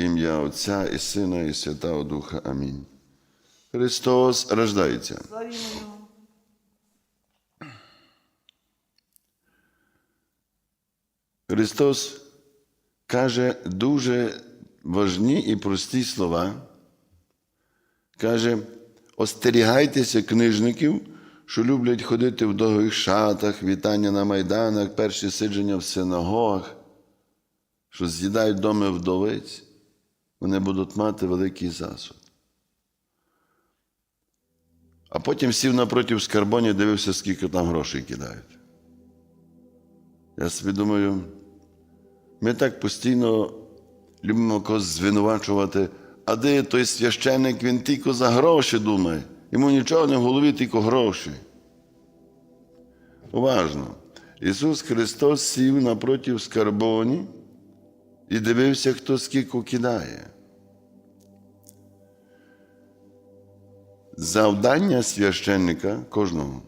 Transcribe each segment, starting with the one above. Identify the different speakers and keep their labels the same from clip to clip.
Speaker 1: ім'я Отця і Сина, і Святого Духа. Амінь. Христос рождається. Христос каже дуже важні і прості слова. Каже, остерігайтеся книжників, що люблять ходити в довгих шатах, вітання на майданах, перші сидження в синагогах, що з'їдають доми вдовиць, вони будуть мати великий засуд. А потім сів напроти скарбоні, дивився, скільки там грошей кидають. Я собі думаю, ми так постійно любимо когось звинувачувати, а де той священник, він тільки за гроші думає. Йому нічого не в голові, тільки гроші. Уважно. Ісус Христос сів напроти скарбоні і дивився, хто скільки кидає. Завдання священника кожного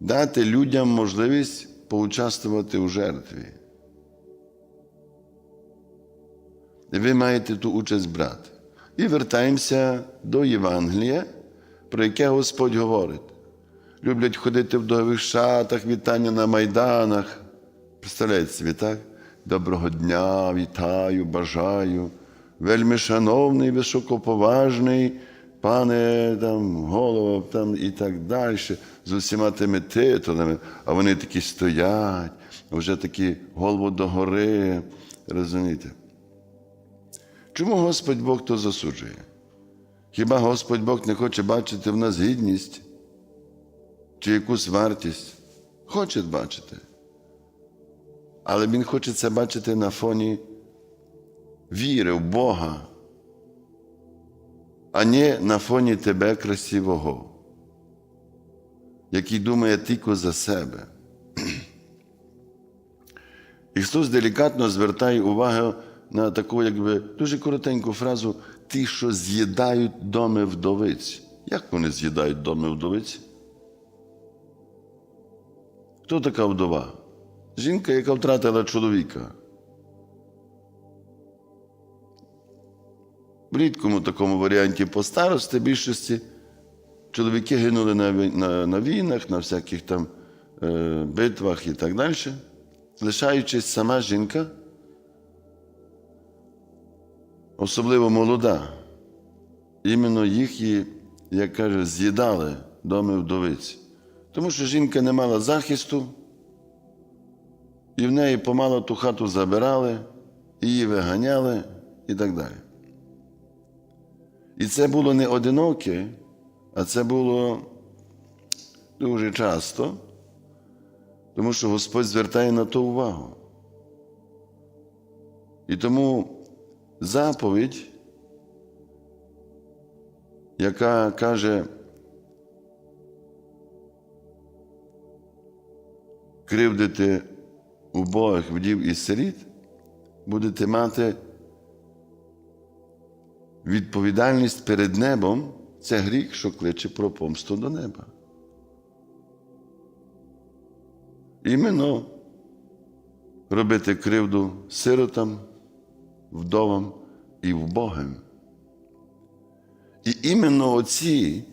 Speaker 1: дати людям можливість поучаствувати у жертві. І ви маєте ту участь брати. І вертаємося до Євангелія, про яке Господь говорить. Люблять ходити в довгих шатах, вітання на майданах. Представляєте собі, так? Доброго дня, вітаю, бажаю. Вельми шановний, високоповажний, пане там, голова там, і так далі, з усіма тими титулами, а вони такі стоять, вже такі голову догори. Розумієте? Чому Господь Бог то засуджує? Хіба Господь Бог не хоче бачити в нас гідність чи якусь вартість? Хоче бачити. Але Він хоче це бачити на фоні віри в Бога, а не на фоні тебе красивого, який думає тільки за себе. Ісус делікатно звертає увагу на таку, якби дуже коротеньку фразу ті, що з'їдають доми вдовиць. Як вони з'їдають доми вдовиць? Хто така вдова? Жінка, яка втратила чоловіка. В рідкому такому варіанті по старості більшості чоловіки гинули на, на, на війнах, на всяких там е, битвах і так далі, лишаючись сама жінка, особливо молода, іменно їх, і, як каже, з'їдали доми вдовиць. Тому що жінка не мала захисту, і в неї помало ту хату забирали, її виганяли і так далі. І це було не одиноке, а це було дуже часто, тому що Господь звертає на то увагу. І тому заповідь, яка каже, кривдити убогих вдів і сиріт, будете мати відповідальність перед небом це гріх, що кличе про помсту до неба. Іменно робити кривду сиротам, вдовам і вбогим. І іменно оці,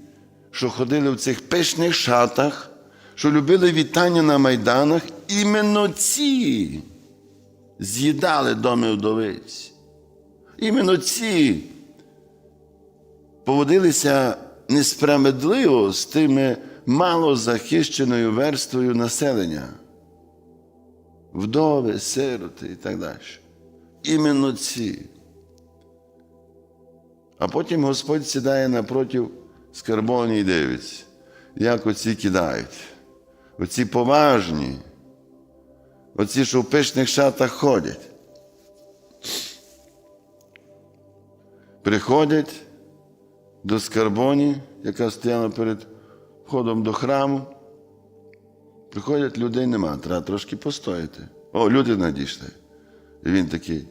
Speaker 1: що ходили в цих пишних шатах, що любили вітання на майданах, іменно ці з'їдали доми вдовиць. Іменно ці поводилися несправедливо з тими малозахищеною верствою населення. Вдови, сироти і так далі. Іменно ці. А потім Господь сідає напроти скарбоні і дивиться, як оці кидають. Оці поважні, оці, що в пишних шатах ходять. Приходять до скарбоні, яка стояла перед входом до храму. Приходять, людей нема, треба трошки постояти. О, люди надійшли. І він такий.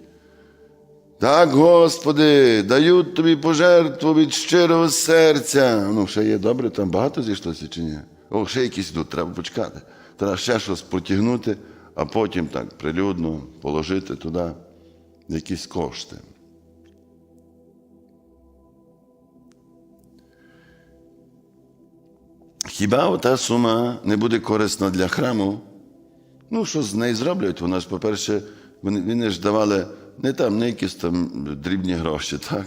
Speaker 1: Так, Господи, дають тобі пожертву від щирого серця. Ну, ще є добре, там багато зійшлося чи ні? О, ще якісь йдуть, треба почекати. Треба ще щось потягнути, а потім так прилюдно положити туди якісь кошти. Хіба ота сума не буде корисна для храму? Ну, що з неї зроблять? Вона ж, по-перше, вони ж давали не там не якісь там дрібні гроші, так?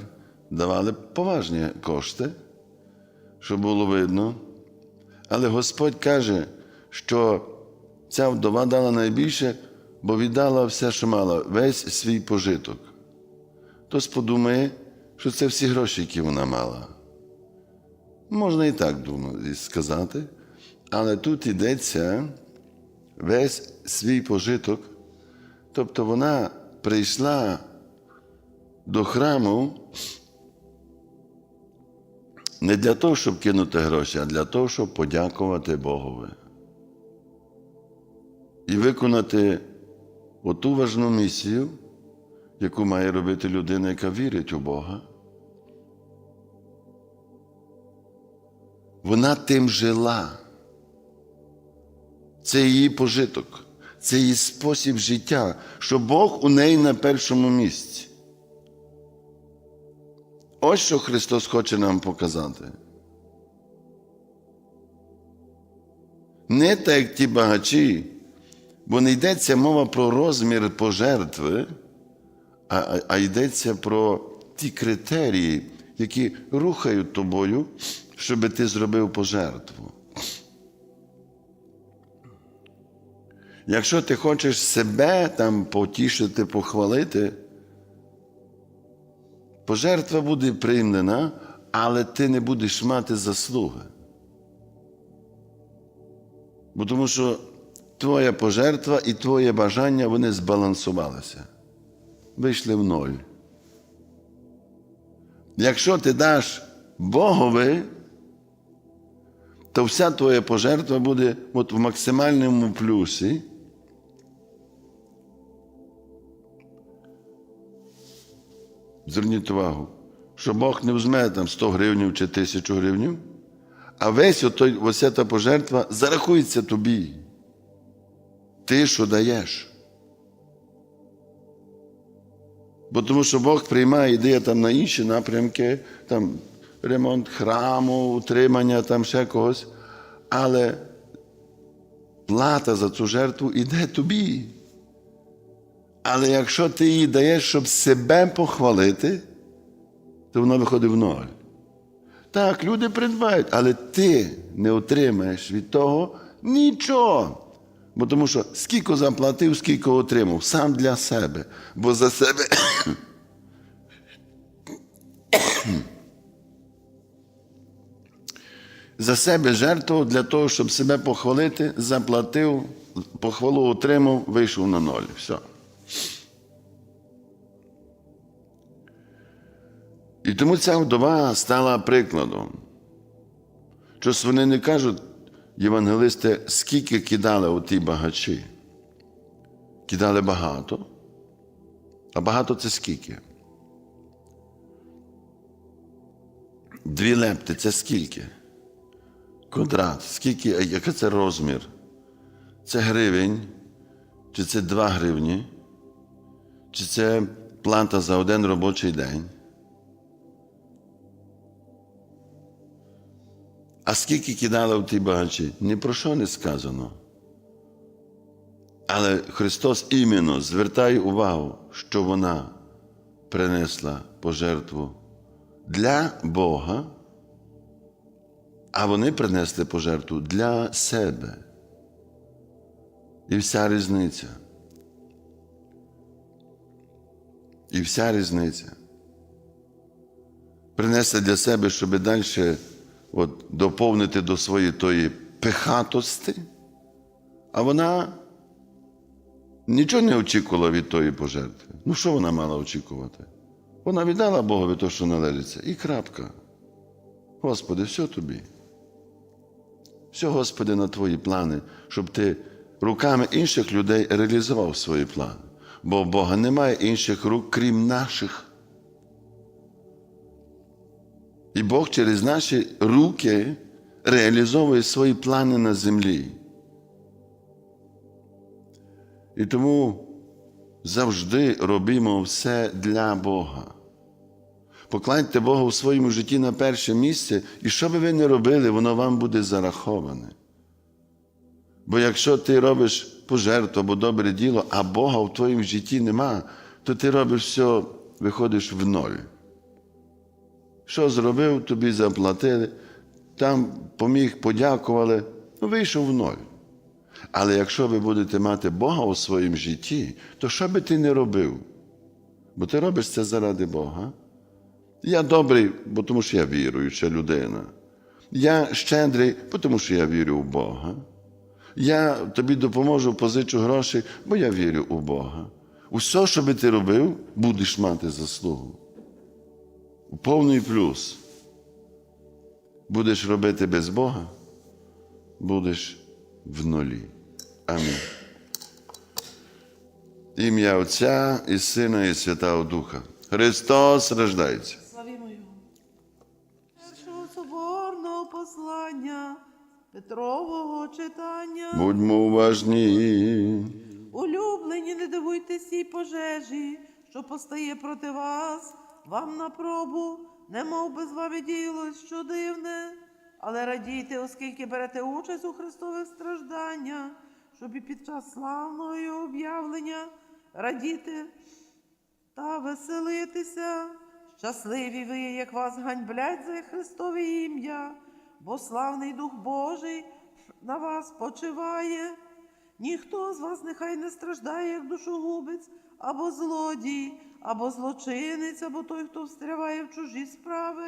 Speaker 1: давали поважні кошти, щоб було видно. Але Господь каже, що ця вдова дала найбільше, бо віддала все, що мала, весь свій пожиток. Хтось подумає, що це всі гроші, які вона мала. Можна і так думати, сказати, але тут йдеться весь свій пожиток. Тобто вона прийшла до храму не для того, щоб кинути гроші, а для того, щоб подякувати Богові. І виконати оту важну місію, яку має робити людина, яка вірить у Бога. Вона тим жила. Це її пожиток, це її спосіб життя, що Бог у неї на першому місці. Ось що Христос хоче нам показати. Не так, як ті багачі, бо не йдеться мова про розмір пожертви, а, а, йдеться про ті критерії, які рухають тобою, щоб ти зробив пожертву. Якщо ти хочеш себе там потішити, похвалити, пожертва буде приймана, але ти не будеш мати заслуги. Бо тому що твоя пожертва і твоє бажання вони збалансувалися, вийшли в ноль. Якщо ти даш Богові, то вся твоя пожертва буде от в максимальному плюсі. Зверніть увагу, що Бог не візьме там 100 гривень чи 1000 гривень, а весь отой, ось ця пожертва зарахується тобі. Ти що даєш. Бо тому що Бог приймає ідею там на інші напрямки, там ремонт храму, утримання, там ще когось. Але плата за цю жертву йде тобі. Але якщо ти її даєш, щоб себе похвалити, то воно виходить в ноль. Так, люди придбають, але ти не отримаєш від того нічого. Бо тому що скільки заплатив, скільки отримав, сам для себе. Бо за себе. за себе жертвував для того, щоб себе похвалити, заплатив, похвалу отримав, вийшов на ноль. Все. І тому ця вдова стала прикладом. Щось вони не кажуть, євангелисти, скільки кидали у ті багачі. Кидали багато. А багато це скільки? Дві лепти це скільки? Квадрат. Скільки, який це розмір? Це гривень, чи це 2 гривні, чи це плата за один робочий день. А скільки кидали в ті багачі? Ні про що не сказано. Але Христос іменно звертає увагу, що вона принесла пожертву для Бога, а вони принесли пожертву для себе. І вся різниця. І вся різниця. Принесли для себе, щоб далі от, доповнити до своєї тої пихатості, а вона нічого не очікувала від тої пожертви. Ну, що вона мала очікувати? Вона віддала Богові те, що належиться, і крапка. Господи, все тобі. Все, Господи, на твої плани, щоб ти руками інших людей реалізував свої плани. Бо у Бога немає інших рук, крім наших. І Бог через наші руки реалізовує свої плани на землі. І тому завжди робимо все для Бога. Покладьте Бога у своєму житті на перше місце, і що би ви не робили, воно вам буде зараховане. Бо якщо ти робиш пожертву або добре діло, а Бога в твоєму житті нема, то ти робиш все, виходиш в ноль. Що зробив, тобі заплатили, там поміг, подякували, ну вийшов в ноль. Але якщо ви будете мати Бога у своєму житті, то що би ти не робив? Бо ти робиш це заради Бога. Я добрий, бо тому що я віруюча людина. Я щедрий, бо тому що я вірю в Бога. Я тобі допоможу, позичу гроші, бо я вірю у Бога. Усе, що би ти робив, будеш мати заслугу. Повний плюс. Будеш робити без Бога, будеш в нулі. Амінь. Ім'я Отця і Сина, і Святого Духа. Христос рождається.
Speaker 2: Славімо Його. Першого соборного послання Петрового читання.
Speaker 1: Будьмо уважні.
Speaker 2: Улюблені, не дивуйтесь цій пожежі, що постає проти вас, вам на пробу, немов би з вами діялось що дивне. Але радійте, оскільки берете участь у Христових стражданнях, щоб і під час славного об'явлення радіти та веселитися. Щасливі ви, як вас ганьблять за Христове ім'я, бо славний Дух Божий на вас почиває. Ніхто з вас нехай не страждає, як душогубець, або злодій, або злочинець, або той, хто встряває в чужі справи.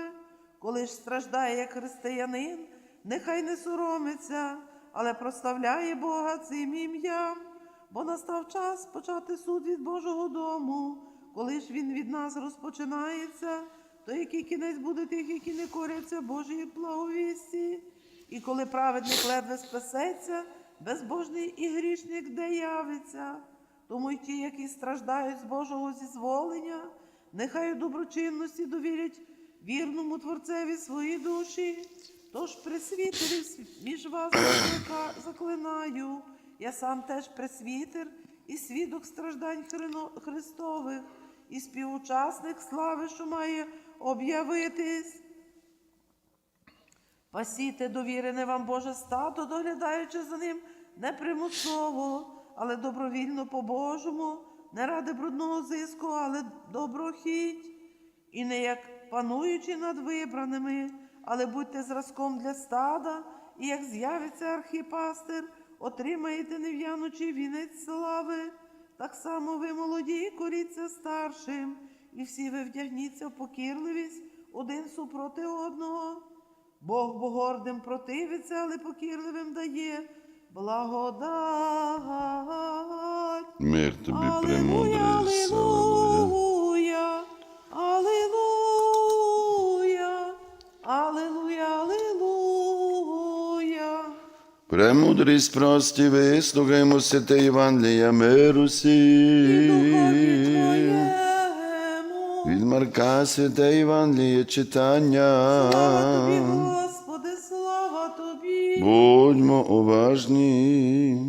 Speaker 2: Коли ж страждає як християнин, нехай не соромиться, але прославляє Бога цим ім'ям, бо настав час почати суд від Божого дому. Коли ж він від нас розпочинається, то який кінець буде тих, які не коряться Божій благовісті. І коли праведник ледве спасеться, безбожний і грішник де явиться. Тому й ті, які страждають з Божого зізволення, нехай у доброчинності довірять вірному Творцеві свої душі. Тож пресвітерів між вас заклинаю. Я сам теж пресвітер і свідок страждань Христових, і співучасник слави, що має об'явитись. Пасіте довірене вам Боже стато, доглядаючи за ним не примусово, але добровільно по-божому, не ради брудного зиску, але доброхіть. І не як пануючи над вибраними, але будьте зразком для стада, і як з'явиться архіпастир, отримаєте нев'янучий вінець слави. Так само ви, молоді, коріться старшим, і всі ви вдягніться в покірливість один супроти одного. Бог бо гордим противиться, але покірливим дає благодать.
Speaker 1: Мир тобі, премудрий, алілуя,
Speaker 2: алілуя, алілуя, алілуя.
Speaker 1: Премудрість прості, вислухаймо святе Євангелія миру
Speaker 2: І
Speaker 1: сі.
Speaker 2: духові Твоєму.
Speaker 1: Від Марка святе Євангеліє читання.
Speaker 2: Слава тобі, Господи.
Speaker 1: Будьмо уважні.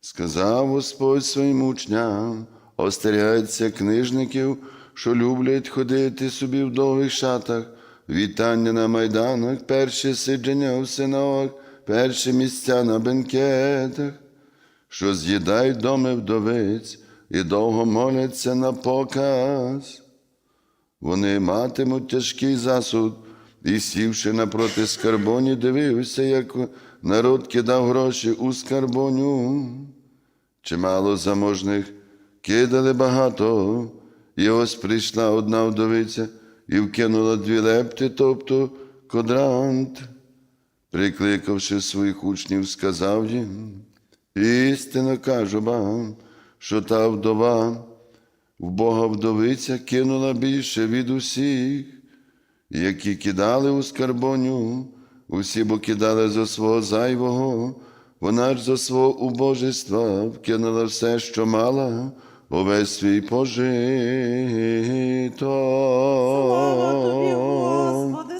Speaker 1: Сказав Господь своїм учням, остерігайтеся книжників, що люблять ходити собі в довгих шатах, вітання на майданах, перше сидження у синагогах, перші місця на бенкетах, що з'їдають доми вдовиць і довго моляться на показ. Вони матимуть тяжкий засуд, і сівши напроти скарбоні, дивився, як народ кидав гроші у скарбоню. Чимало заможних кидали багато, і ось прийшла одна вдовиця і вкинула дві лепти, тобто квадрант. Прикликавши своїх учнів, сказав їм, істинно кажу вам, що та вдова в Бога вдовиця кинула більше від усіх, які кидали у скарбоню, усі бо кидали за свого зайвого, вона ж за свого убожества вкинула все, що мала, увесь свій пожито.
Speaker 2: Слава тобі,